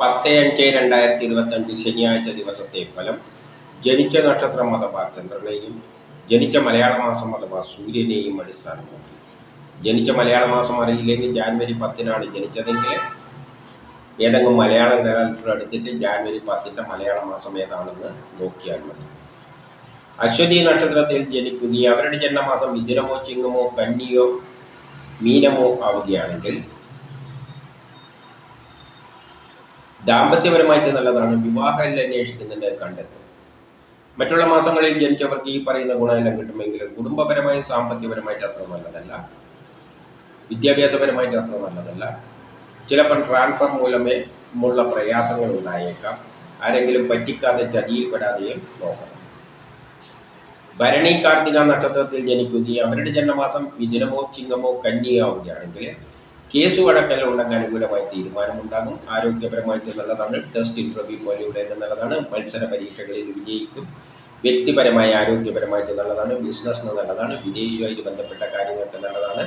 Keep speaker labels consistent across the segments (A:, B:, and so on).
A: പത്ത് അഞ്ച് രണ്ടായിരത്തി ഇരുപത്തഞ്ച് ശനിയാഴ്ച ദിവസത്തെ ഫലം ജനിച്ച നക്ഷത്രം അഥവാ ചന്ദ്രനെയും ജനിച്ച മലയാള മാസം അഥവാ സൂര്യനെയും അടിസ്ഥാനമാക്കി. ജനിച്ച മലയാള മാസം അറിയില്ലെങ്കിൽ ജാനുവരി പത്തിനാണ് ജനിച്ചതെങ്കിൽ ഏതെങ്കിലും മലയാളം കാലഘട്ടം എടുത്തിട്ട് ജാനുവരി പത്തിന്റെ മലയാള മാസം ഏതാണെന്ന് നോക്കിയാൽ മതി. അശ്വതി നക്ഷത്രത്തിൽ ജനിക്കുകയും അവരുടെ ജന്മമാസം മിഥുനമോ ചിങ്ങമോ കന്നിയോ മീനമോ ആവുകയാണെങ്കിൽ ദാമ്പത്യപരമായിട്ട് നല്ലതാണ്. വിവാഹം അന്വേഷിക്കുന്നുണ്ട് കണ്ടെത്തും. മറ്റുള്ള മാസങ്ങളിൽ ജനിച്ചവർക്ക് ഈ പറയുന്ന ഗുണമെല്ലാം കിട്ടുമെങ്കിലും കുടുംബപരമായും സാമ്പത്തികപരമായിട്ട് അത്ര നല്ലതല്ല. വിദ്യാഭ്യാസപരമായിട്ട് അത്ര നല്ലതല്ല. ചിലപ്പോൾ ട്രാൻസ്ഫർ മൂലമേ ഉള്ള പ്രയാസങ്ങൾ ഉണ്ടായേക്കാം. ആരെങ്കിലും പറ്റിക്കാതെ ചതിയിൽപ്പെടാതെയും നോക്കണം ഭരണി കാർത്തിക നക്ഷത്രത്തിൽ ജനിക്കുകയും അവരുടെ ജന്മമാസം വിജനമോ ചിങ്ങമോ കന്യയാവുകയാണെങ്കിൽ കേസ് വഴക്കെല്ലാം ഉണ്ടെങ്കിൽ അനുകൂലമായി തീരുമാനമുണ്ടാകും. ആരോഗ്യപരമായിട്ട് നല്ലതാണ് ടെസ്റ്റ് ഇന്റർവ്യൂ പോലെയുള്ള നല്ലതാണ് മത്സര പരീക്ഷകളിൽ വിജയിക്കും. വ്യക്തിപരമായ ആരോഗ്യപരമായിട്ട് നല്ലതാണ് ബിസിനസ്സിന് നല്ലതാണ്. വിദേശവുമായിട്ട് ബന്ധപ്പെട്ട കാര്യങ്ങൾക്ക് നല്ലതാണ്.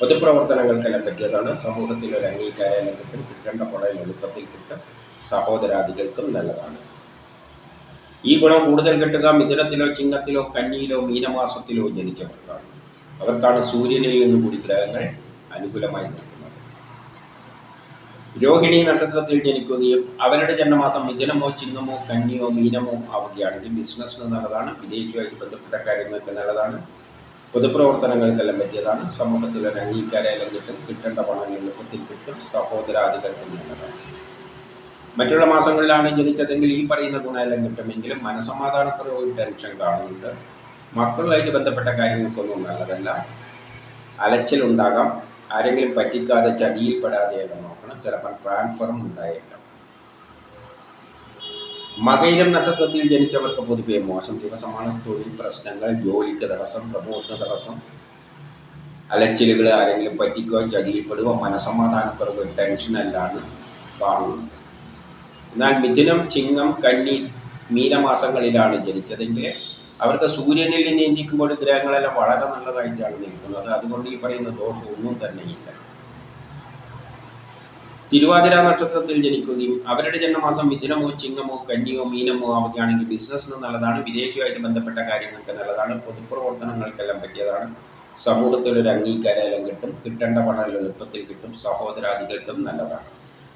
A: പൊതുപ്രവർത്തനങ്ങൾക്കെല്ലാം പറ്റിയതാണ്. സമൂഹത്തിൽ ഒരു അംഗീകാരം കിട്ടും കിട്ടേണ്ട പണം എളുപ്പത്തിൽ കിട്ടും. സഹോദരാദികൾക്കും നല്ലതാണ്. ഈ ഗുണം കൂടുതൽ കിട്ടുക മിഥുനത്തിലോ ചിങ്ങത്തിലോ കന്നിയിലോ മീനമാസത്തിലോ ജനിച്ചവർക്കാണ് അവർക്കാണ് സൂര്യനിൽ നിന്ന് കൂടി ഗ്രഹങ്ങൾ. അനുകൂലമായി നിൽക്കുന്നത്. രോഹിണി നക്ഷത്രത്തിൽ ജനിക്കുകയും അവരുടെ ജന്മമാസം മിഥുനമോ ചിങ്ങമോ കന്നിയോ മീനമോ ആവുകയാണെങ്കിൽ ബിസിനസ്സിന് നല്ലതാണ് വിദേശിയുമായി ബന്ധപ്പെട്ട കാര്യങ്ങൾക്ക് നല്ലതാണ് പൊതുപ്രവർത്തനങ്ങൾക്കെല്ലാം പറ്റിയതാണ് സമൂഹത്തിലെ അംഗീകാരം കിട്ടും കിട്ടേണ്ട പണം എളുപ്പത്തിൽ കിട്ടും സഹോദരാദികൾക്കും മറ്റുള്ള മാസങ്ങളിലാണ് ജനിച്ചതെങ്കിൽ ഈ പറയുന്ന ഗുണമെല്ലാം കിട്ടുമെങ്കിലും മനസമാധാനക്കുറവ് ടെൻഷൻ കാണുന്നുണ്ട്. മക്കളുമായിട്ട് ബന്ധപ്പെട്ട കാര്യങ്ങൾക്കൊന്നും നല്ലതല്ല. അലച്ചിലുണ്ടാകാം. ആരെങ്കിലും പറ്റിക്കാതെ ചതിയിൽപ്പെടാതെയൊക്കെ നോക്കണം. ചിലപ്പോൾ ട്രാൻസ്ഫറും ഉണ്ടായേക്കാം. മകയിലും നക്ഷത്രത്തിൽ ജനിച്ചവർക്ക് പൊതുവെ മോശം ദിവസമാണ്. തൊഴിൽ പ്രശ്നങ്ങൾ ജോലിക്ക് തടസ്സം പ്രമോഷന് തടസ്സം അലച്ചിലുകൾ ആരെങ്കിലും പറ്റിക്കോ ചതിയിൽപ്പെടുകയോ മനസമാധാനക്കുറവ് ടെൻഷനല്ലാണ് കാണുന്നത് എന്നാൽ മിഥുനം ചിങ്ങം കന്നി മീനമാസങ്ങളിലാണ് ജനിച്ചതെങ്കിൽ അവർക്ക് സൂര്യനിൽ നീന്തിക്കുമ്പോൾ ഗ്രഹങ്ങളെല്ലാം വളരെ നല്ലതായിട്ടാണ് നിൽക്കുന്നത്. അതുകൊണ്ട് ഈ പറയുന്ന ദോഷം ഒന്നും തന്നെയില്ല തിരുവാതിര നക്ഷത്രത്തിൽ ജനിക്കുകയും അവരുടെ ജന്മമാസം മിഥുനമോ ചിങ്ങമോ കന്നിയോ മീനമോ ആവുകയാണെങ്കിൽ ബിസിനസ്സിന് നല്ലതാണ് വിദേശവുമായിട്ട് ബന്ധപ്പെട്ട കാര്യങ്ങൾക്ക് നല്ലതാണ് പൊതുപ്രവർത്തനങ്ങൾക്കെല്ലാം പറ്റിയതാണ്. സമൂഹത്തിൽ ഒരു അംഗീകാരം കിട്ടും കിട്ടേണ്ട പണം എളുപ്പത്തിൽ കിട്ടും സഹോദരാദികൾക്കും നല്ലതാണ്.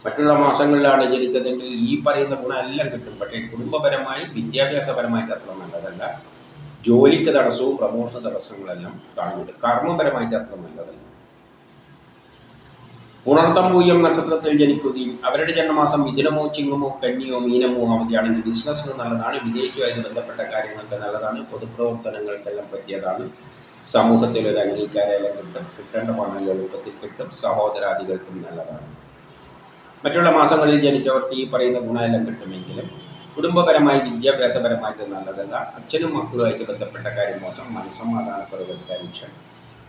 A: മറ്റുള്ള മാസങ്ങളിലാണ് ജനിച്ചതെങ്കിൽ ഈ പറയുന്ന ഗുണമെല്ലാം കിട്ടും. പക്ഷേ കുടുംബപരമായി വിദ്യാഭ്യാസപരമായിട്ട് അത്ര നല്ലതല്ല. ജോലിക്ക് തടസ്സവും പ്രമോഷൻ തടസ്സങ്ങളെല്ലാം കാണുന്നുണ്ട്. കർമ്മപരമായിട്ട് അത്ര നല്ലതല്ല. പുണർത്തം പൂയം നക്ഷത്രത്തിൽ ജനിക്കുകയും അവരുടെ ജന്മമാസം മിഥുനമോ ചിങ്ങമോ കന്നിയോ മീനമോ ആവുകയാണെങ്കിൽ ബിസിനസ്സിന് നല്ലതാണ് വിദേശവുമായി ബന്ധപ്പെട്ട കാര്യങ്ങൾക്ക് നല്ലതാണ് പൊതുപ്രവർത്തനങ്ങൾക്കെല്ലാം പറ്റിയതാണ്. സമൂഹത്തിൽ ഒരു അംഗീകാരം കിട്ടും. കിട്ടേണ്ട പണം എളുപ്പത്തിൽ കിട്ടും. സഹോദരാദികൾക്കും നല്ലതാണ്. മറ്റുള്ള മാസങ്ങളിൽ ജനിച്ചവർക്ക് ഈ പറയുന്ന ഗുണമെല്ലാം കിട്ടുമെങ്കിലും കുടുംബപരമായി വിദ്യാഭ്യാസപരമായിട്ട് നല്ലതല്ല. അച്ഛനും മക്കളുമായിട്ട് ബന്ധപ്പെട്ട കാര്യം മോശം മനസ്സമാധാനക്കുറവ് ടെൻഷൻ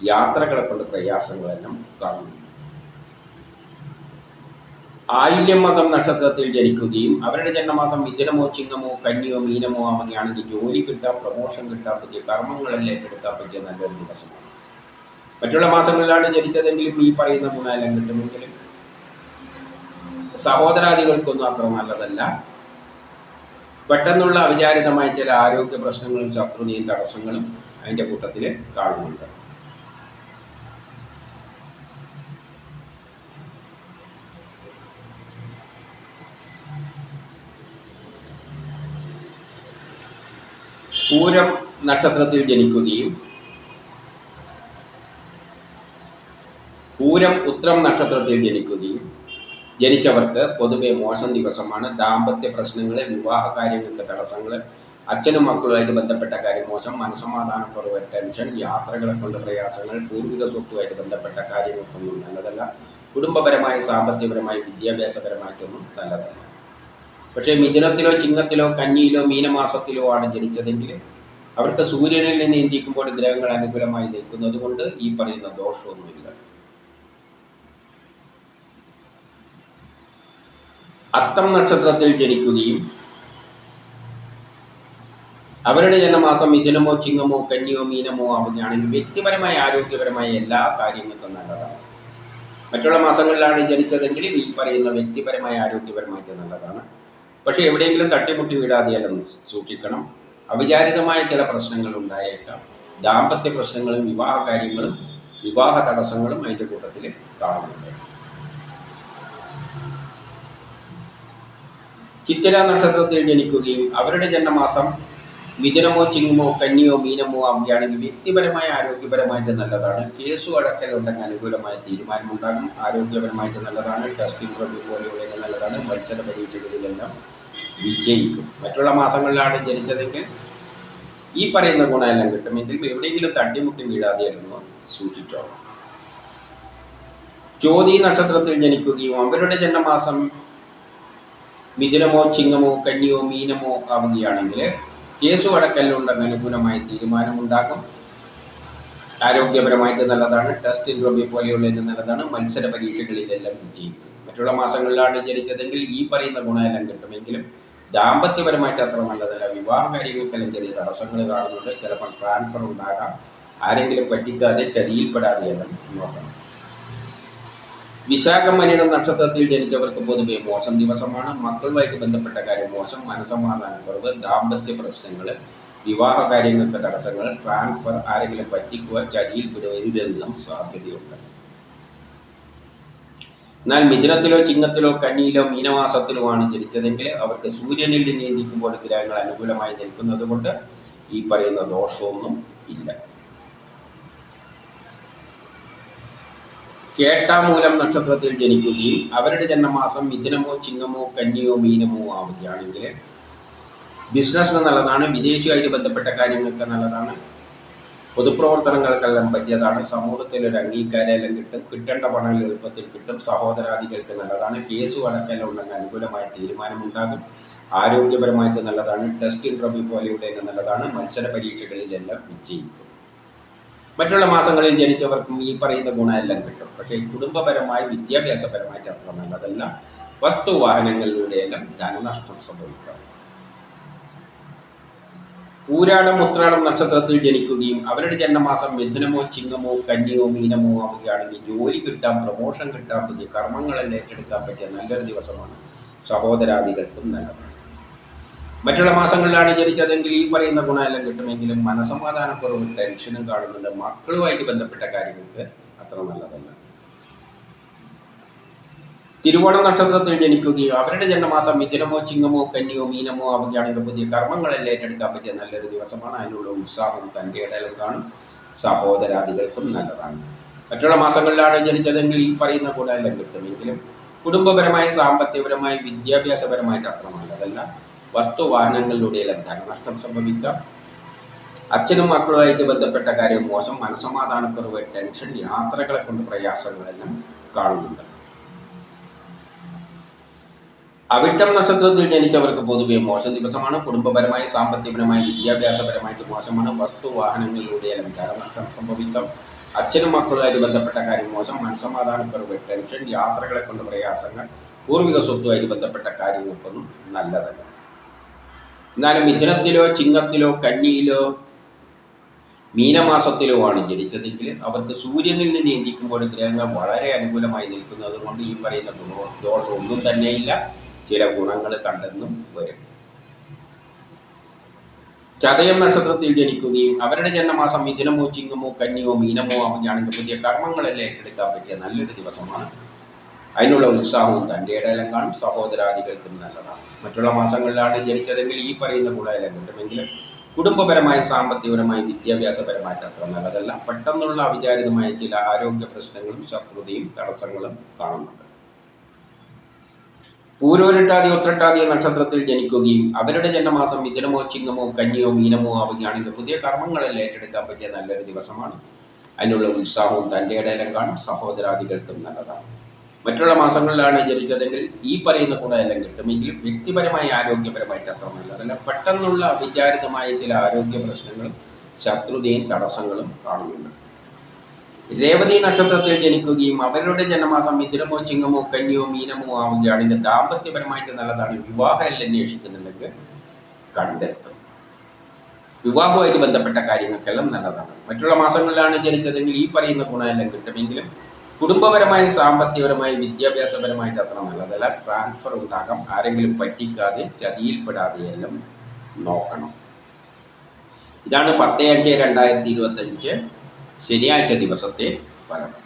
A: യാത്രകളെ കൊണ്ട് പ്രയാസങ്ങളെല്ലാം കാണുന്നു. ആയില്യം മകം നക്ഷത്രത്തിൽ ജനിക്കുകയും അവരുടെ ജന്മമാസം മിഥുനമോ ചിങ്ങമോ കന്നിയോ മീനമോ ആവുകയാണെങ്കിൽ ജോലി കിട്ടാൻ പ്രമോഷൻ കിട്ടാൻ പറ്റിയ കർമ്മങ്ങളെല്ലാം ഏറ്റെടുക്കാൻ പറ്റിയ നല്ലൊരു ദിവസമാണ്. മറ്റുള്ള മാസങ്ങളിലാണ് ജനിച്ചതെങ്കിലും ഈ പറയുന്ന ഗുണമെല്ലാം കിട്ടുമെങ്കിലും സഹോദരാദികൾക്കൊന്നും അത്ര നല്ലതല്ല. പെട്ടെന്നുള്ള അവിചാരിതമായ ചില ആരോഗ്യ പ്രശ്നങ്ങളും ശത്രുതയും തടസ്സങ്ങളും അതിന്റെ കൂട്ടത്തിൽ കാണുന്നുണ്ട്. പൂരം നക്ഷത്രത്തിൽ ജനിക്കുകയും പൂരം ഉത്രം നക്ഷത്രത്തിൽ ജനിക്കുകയും ജനിച്ചവർക്ക് പൊതുവെ മോശം ദിവസമാണ്. ദാമ്പത്യ പ്രശ്നങ്ങൾ വിവാഹ കാര്യങ്ങൾക്ക് തടസ്സങ്ങൾ അച്ഛനും മക്കളുമായിട്ട് ബന്ധപ്പെട്ട കാര്യം മോശം മനസമാധാനക്കുറവ് ടെൻഷൻ യാത്രകളെ കൊണ്ട് പ്രയാസങ്ങൾ പൂർവിക സ്വത്തുമായിട്ട് ബന്ധപ്പെട്ട കാര്യങ്ങൾക്കൊന്നും നല്ലതല്ല. കുടുംബപരമായി സാമ്പത്തികപരമായി വിദ്യാഭ്യാസപരമായിട്ടൊന്നും നല്ലതല്ല. പക്ഷേ മിഥുനത്തിലോ ചിങ്ങത്തിലോ കന്നിയിലോ മീനമാസത്തിലോ ആണ് ജനിച്ചതെങ്കിൽ അവർക്ക് സൂര്യനിൽ നിന്ന് ഇന്ത്യക്കുമ്പോൾ ഗ്രഹങ്ങൾ അനുകൂലമായി നിൽക്കുന്നത് കൊണ്ട് ഈ പറയുന്ന ദോഷമൊന്നുമില്ല. അത്തം നക്ഷത്രത്തിൽ ജനിക്കുകയും അവരുടെ ജന്മമാസം മിഥുനമോ ചിങ്ങമോ കന്നിയോ മീനമോ ആവുകയാണെങ്കിൽ വ്യക്തിപരമായ ആരോഗ്യപരമായ എല്ലാ കാര്യങ്ങൾക്കും നല്ലതാണ്. മറ്റുള്ള മാസങ്ങളിലാണ് ജനിച്ചതെങ്കിൽ ഈ പറയുന്ന വ്യക്തിപരമായ ആരോഗ്യപരമായിട്ട് നല്ലതാണ്. പക്ഷേ എവിടെയെങ്കിലും തട്ടിമുട്ടി വീഴാതെയെല്ലാം സൂക്ഷിക്കണം. അവിചാരിതമായ ചില പ്രശ്നങ്ങൾ ഉണ്ടായേക്കാം. ദാമ്പത്യ പ്രശ്നങ്ങളും വിവാഹ കാര്യങ്ങളും വിവാഹ തടസ്സങ്ങളും അതിന്റെ കൂട്ടത്തിൽ കാണുന്നുണ്ട്. ചിത്തിര നക്ഷത്രത്തിൽ ജനിക്കുകയും അവരുടെ ജന്മമാസം മിഥുനമോ ചിങ്ങമോ കന്നിയോ മീനമോ ആവുകയാണെങ്കിൽ വ്യക്തിപരമായ ആരോഗ്യപരമായിട്ട് നല്ലതാണ്. കേസു അടക്കലുണ്ടെങ്കിൽ അനുകൂലമായ തീരുമാനമുണ്ടാകും. ആരോഗ്യപരമായിട്ട് നല്ലതാണ്. ടെസ്റ്റിംഗ് ഫ്രണ്ട് പോലെയുള്ള നല്ലതാണ്. മത്സര പരീക്ഷകളിലെല്ലാം വിജയിക്കും. മറ്റുള്ള മാസങ്ങളിലാണ് ജനിച്ചതെങ്കിൽ ഈ പറയുന്ന ഗുണമെല്ലാം കിട്ടുമെങ്കിൽ എവിടെയെങ്കിലും തട്ടിമുട്ടി വീഴാതെ സൂക്ഷിച്ചോളാം. സൂക്ഷിച്ചോ ജ്യോതി നക്ഷത്രത്തിൽ ജനിക്കുകയും അവരുടെ ജന്മമാസം മിഥുനമോ ചിങ്ങമോ കന്നിയോ മീനമോ ആവുകയാണെങ്കിൽ കേസു അടക്കലുണ്ടെന്ന് അനുകൂലമായ തീരുമാനമുണ്ടാകും. ആരോഗ്യപരമായിട്ട് നല്ലതാണ്. ടെസ്റ്റ് ഇൻട്രോബി പോലെയുള്ളത് നല്ലതാണ്. മത്സര പരീക്ഷകളിലെല്ലാം വിജയിക്കും. മറ്റുള്ള മാസങ്ങളിലാണ് ജനിച്ചതെങ്കിൽ ഈ പറയുന്ന ഗുണമെല്ലാം കിട്ടുമെങ്കിലും ദാമ്പത്യപരമായിട്ട് അത്ര നല്ലതല്ല. വിവാഹ കാര്യങ്ങൾക്കെല്ലാം ചെറിയ തടസ്സങ്ങൾ കാണുന്നുണ്ട്. ചിലപ്പോൾ ട്രാൻസ്ഫർ ഉണ്ടാകാം. ആരെങ്കിലും പറ്റിക്കാതെ ചതിയിൽപ്പെടാതെ എല്ലാം നോക്കണം. വിശാഖം മനിയുടെ നക്ഷത്രത്തിൽ ജനിച്ചവർക്ക് പൊതുവെ മോശം ദിവസമാണ്. മക്കളുമായിട്ട് ബന്ധപ്പെട്ട കാര്യം മോശം മനസമാധാനക്കുറവ് ദാമ്പത്യ പ്രശ്നങ്ങൾ വിവാഹ കാര്യങ്ങൾക്ക് തടസ്സങ്ങൾ ട്രാൻസ്ഫർ ആരെങ്കിലും പറ്റിക്കുക ചതിയിൽപ്പെടുക ഇതെല്ലാം സാധ്യതയുണ്ട്. എന്നാൽ മിഥുനത്തിലോ ചിങ്ങത്തിലോ കന്നിയിലോ മീനമാസത്തിലോ ആണ് ജനിച്ചതെങ്കിൽ അവർക്ക് സൂര്യനിൽ നിയന്ത്രിക്കുമ്പോൾ ഗ്രഹങ്ങൾ അനുകൂലമായി നിൽക്കുന്നത് കൊണ്ട് ഈ പറയുന്ന ദോഷമൊന്നും ഇല്ല. കേട്ടാമൂലം നക്ഷത്രത്തിൽ ജനിക്കുകയും അവരുടെ ജന്മമാസം മിഥുനമോ ചിങ്ങമോ കന്നിയോ മീനമോ ആവുകയാണെങ്കിൽ ബിസിനസ്സിന് നല്ലതാണ് വിദേശിയായിട്ട് ബന്ധപ്പെട്ട കാര്യങ്ങൾക്ക് നല്ലതാണ് പൊതുപ്രവർത്തനങ്ങൾക്കെല്ലാം പറ്റിയതാണ് സമൂഹത്തിൽ ഒരു അംഗീകാരമെല്ലാം കിട്ടും കിട്ടേണ്ട പണം എളുപ്പത്തിൽ കിട്ടും സഹോദരാദികൾക്ക് നല്ലതാണ് കേസ് വഴക്കെല്ലാം ഉണ്ടെങ്കിൽ അനുകൂലമായ തീരുമാനമുണ്ടാകും ആരോഗ്യപരമായിട്ട് നല്ലതാണ് ടെസ്റ്റ് ഇൻട്രവ്യൂ പോലെയുള്ള നല്ലതാണ് മത്സര പരീക്ഷകളിലെല്ലാം വിജയിക്കും. മറ്റുള്ള മാസങ്ങളിൽ ജനിച്ചവർക്കും ഈ പറയുന്ന ഗുണമെല്ലാം കിട്ടും. പക്ഷേ കുടുംബപരമായി വിദ്യാഭ്യാസപരമായിട്ട് അത്ര നല്ലതല്ല വസ്തുവാഹനങ്ങളിലൂടെയെല്ലാം ധനനഷ്ടം സംഭവിക്കാം. പൂരാടം ഉത്രാടം നക്ഷത്രത്തിൽ ജനിക്കുകയും അവരുടെ ജന്മമാസം മിഥുനമോ ചിങ്ങമോ കന്നിയോ മീനമോ ആവുകയാണെങ്കിൽ ജോലി കിട്ടാം പ്രമോഷൻ കിട്ടാം പുതിയ കർമ്മങ്ങളെല്ലാം ഏറ്റെടുക്കാൻ പറ്റിയ നല്ലൊരു ദിവസമാണ് സഹോദരാദികൾക്കും നല്ലതാണ് മറ്റുള്ള മാസങ്ങളിലാണ് ജനിച്ചതെങ്കിൽ ഈ പറയുന്ന ഗുണമെല്ലാം കിട്ടുമെങ്കിലും മനസമാധാനക്കുറവ് ടെൻഷനും കാണുന്നുണ്ട്. മക്കളുമായിട്ട് ബന്ധപ്പെട്ട കാര്യങ്ങൾക്ക് അത്ര നല്ലതല്ല. തിരുവോണ നക്ഷത്രത്തിൽ ജനിക്കുകയും അവരുടെ ജന്മമാസം മിഥുനമോ ചിങ്ങമോ കന്നിയോ മീനമോ ആവുകയാണെങ്കിൽ പുതിയ കർമ്മങ്ങളെല്ലാം ഏറ്റെടുക്കാൻ പറ്റിയ നല്ലൊരു ദിവസമാണ്. അതിനുള്ള ഉത്സാഹം തന്റെ ഇടയിലും കാണും. സഹോദരാദികൾക്കും നല്ലതാണ്. മറ്റുള്ള മാസങ്ങളിലാണ് ജനിച്ചതെങ്കിൽ ഈ പറയുന്ന ഗുണമെല്ലാം കിട്ടുമെങ്കിലും കുടുംബപരമായി സാമ്പത്തികപരമായി വിദ്യാഭ്യാസപരമായിട്ട് അത്ര നല്ലതല്ല. വസ്തുവാഹനങ്ങളിലൂടെയെല്ലാം ധനനഷ്ടം സംഭവിക്കാം. അച്ഛനും മക്കളുമായിട്ട് ബന്ധപ്പെട്ട കാര്യം മോശം. മനസമാധാനക്കുറവ് ടെൻഷൻ യാത്രകളെ കൊണ്ട് പ്രയാസങ്ങളെല്ലാം കാണുന്നുണ്ട്. അവിട്ടം നക്ഷത്രത്തിൽ ജനിച്ചവർക്ക് പൊതുവെ മോശം ദിവസമാണ്. കുടുംബപരമായി സാമ്പത്തികപരമായി വിദ്യാഭ്യാസപരമായിട്ട് മോശമാണ്. വസ്തുവാഹനങ്ങളിലൂടെയെല്ലാം ധനനഷ്ടം സംഭവിക്കാം. അച്ഛനും മക്കളുമായിട്ട് ബന്ധപ്പെട്ട കാര്യം മോശം. മനസമാധാനക്കുറവ് ടെൻഷൻ യാത്രകളെ കൊണ്ട് പ്രയാസങ്ങൾ പൂർവിക സ്വത്തുമായിട്ട് ബന്ധപ്പെട്ട കാര്യങ്ങൾക്കൊന്നും നല്ലതല്ല. എന്നാലും മിഥുനത്തിലോ ചിങ്ങത്തിലോ കന്നിയിലോ മീനമാസത്തിലോ ആണ് ജനിച്ചതെങ്കിൽ അവർക്ക് സൂര്യനിൽ നിന്ന് ചിന്തിക്കുമ്പോൾ ഗ്രഹങ്ങൾ വളരെ അനുകൂലമായി നിൽക്കുന്നത് കൊണ്ട് ഈ പറയുന്ന ഗുണ ദോഷം ഒന്നും തന്നെയില്ല. ചില ഗുണങ്ങൾ കണ്ടെന്നും വരും. ചതയം നക്ഷത്രത്തിൽ ജനിക്കുകയും അവരുടെ ജന്മമാസം മിഥുനമോ ചിങ്ങമോ കന്നിയോ മീനമോ ആവുകയാണെങ്കിൽ പുതിയ കർമ്മങ്ങളെല്ലാം ഏറ്റെടുക്കാൻ പറ്റിയ നല്ലൊരു ദിവസമാണ്. അതിനുള്ള ഉത്സാഹവും തന്റെ ഇടയിലും കാണും. സഹോദരാദികൾക്കും നല്ലതാണ്. മറ്റുള്ള മാസങ്ങളിലാണ് ജനിച്ചതെങ്കിൽ ഈ പറയുന്ന ഗുണമെല്ലാം കിട്ടുമെങ്കിലും കുടുംബപരമായി സാമ്പത്തികപരമായി വിദ്യാഭ്യാസപരമായിട്ട് അത്ര നല്ലതല്ല. പെട്ടെന്നുള്ള അവിചാരിതമായ ചില ആരോഗ്യ പ്രശ്നങ്ങളും ശത്രുതയും തടസ്സങ്ങളും കാണുന്നുണ്ട്. പൂരോരിട്ടാതി ഉത്രട്ടാതി നക്ഷത്രത്തിൽ ജനിക്കുകയും അവരുടെ ജന്മമാസം മിഥുനമോ ചിങ്ങമോ കന്നിയോ മീനമോ ആവുകയാണെങ്കിൽ പുതിയ കർമ്മങ്ങളെല്ലാം ഏറ്റെടുക്കാൻ പറ്റിയ നല്ലൊരു ദിവസമാണ്. അതിനുള്ള ഉത്സാഹവും തന്റെ ഇടയിലും കാണും. സഹോദരാദികൾക്കും നല്ലതാണ്. മറ്റുള്ള മാസങ്ങളിലാണ് ജനിച്ചതെങ്കിൽ ഈ പറയുന്ന ഗുണമെല്ലാം കിട്ടുമെങ്കിലും വ്യക്തിപരമായി ആരോഗ്യപരമായിട്ട് അത്രമല്ല അതല്ല പെട്ടെന്നുള്ള അവിചാരിതമായ ചില ആരോഗ്യ പ്രശ്നങ്ങളും ശത്രുതയും തടസ്സങ്ങളും കാണുന്നുണ്ട്. രേവതി നക്ഷത്രത്തിൽ ജനിക്കുകയും അവരുടെ ജന്മമാസം മിഥുനമോ ചിങ്ങമോ കന്യോ മീനമോ ആവുകയാണെങ്കിൽ ദാമ്പത്യപരമായിട്ട് നല്ലതാണ് വിവാഹം എല്ലാം അന്വേഷിക്കുന്നുണ്ടെങ്കിൽ കണ്ടെത്തും. വിവാഹവുമായിട്ട് ബന്ധപ്പെട്ട കാര്യങ്ങൾക്കെല്ലാം നല്ലതാണ്. മറ്റുള്ള മാസങ്ങളിലാണ് ജനിച്ചതെങ്കിൽ ഈ പറയുന്ന ഗുണമെല്ലാം കിട്ടുമെങ്കിലും കുടുംബപരമായി സാമ്പത്തികപരമായും വിദ്യാഭ്യാസപരമായിട്ട് അത്ര നല്ലതല്ല. ട്രാൻസ്ഫർ ഉണ്ടാകാം. ആരെങ്കിലും പറ്റിക്കാതെ ചതിയിൽപ്പെടാതെയെല്ലാം നോക്കണം. ഇതാണ് പത്ത് അഞ്ച് രണ്ടായിരത്തി ഇരുപത്തഞ്ച് ശനിയാഴ്ച ദിവസത്തെ ഫലം.